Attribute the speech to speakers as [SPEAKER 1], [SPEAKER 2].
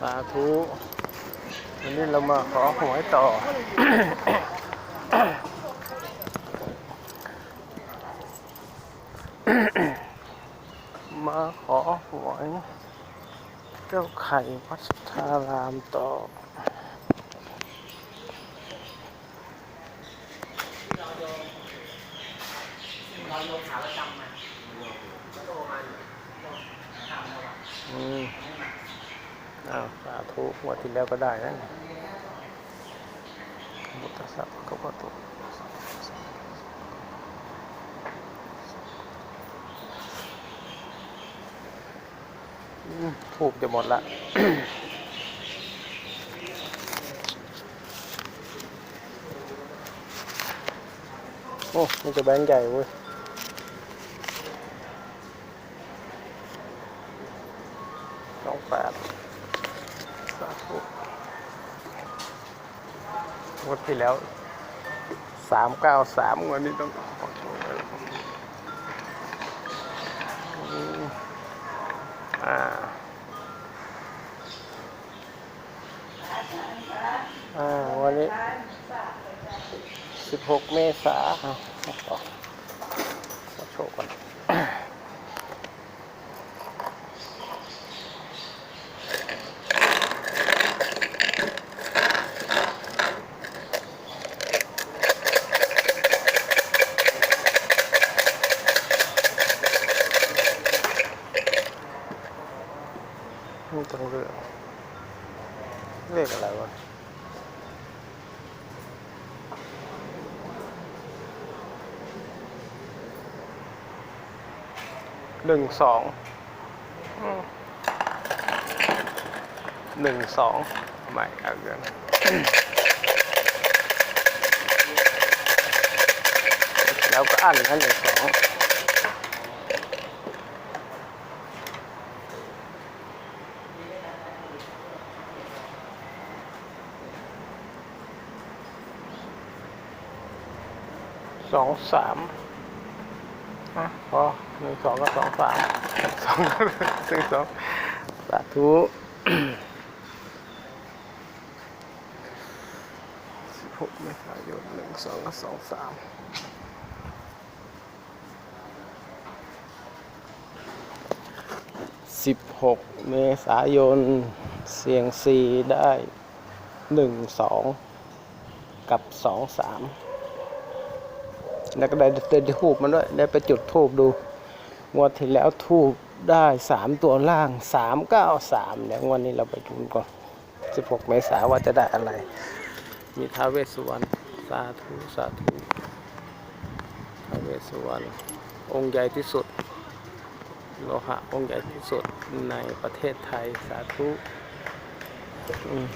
[SPEAKER 1] สาธุวันนี้เรามาขอหวยต่อ มาขอหวยเจ้าไข่วัดสุทธารามต่ออื อ้าวสาธุงวันที่แล้วก็ได้นะบุตรสัพพะวะโตุอืมถูกจะหมดละโอ้มันจะแบงค์ใหญ่เว้ยสองแปด สาธุงวดที่แล้วสามเก้าสามวันนี้ต้องขอโทษอ่าอ่าวันนี้สิบหกเมษาเอาขอขอโชคก่อน นี่ตรงเรือเลขอะไรวะหนึ่งสองหนึ่งสองไม่เอาเรื่องแล้วก็อันนะหนึ่งสอง สองสามอะพอหนึ่งสองก็สองสามสองก็หนึ่งสองสาธุสิบหกเมษายนหนึ่งสองก็สองสามสิบหกเมษายนเสียงซีได้หนึ่งสองกับสองสาม แล้วก็ได้ได้ทูบมันด้วยได้ไปจุดทูบดูงวดที่แล้วทูบได้สามตัวล่างสามเก้าสามเดี๋ยววดนี้เราไปดูก่อนสิบหกเมษาว่าจะได้อะไร มีท้าเวสสุวรรณสาธุสาธุท้าเวสสุวรรณองค์ใหญ่ที่สุดโลหะองค์ใหญ่ที่สุดในประเทศไทยสาธุอืม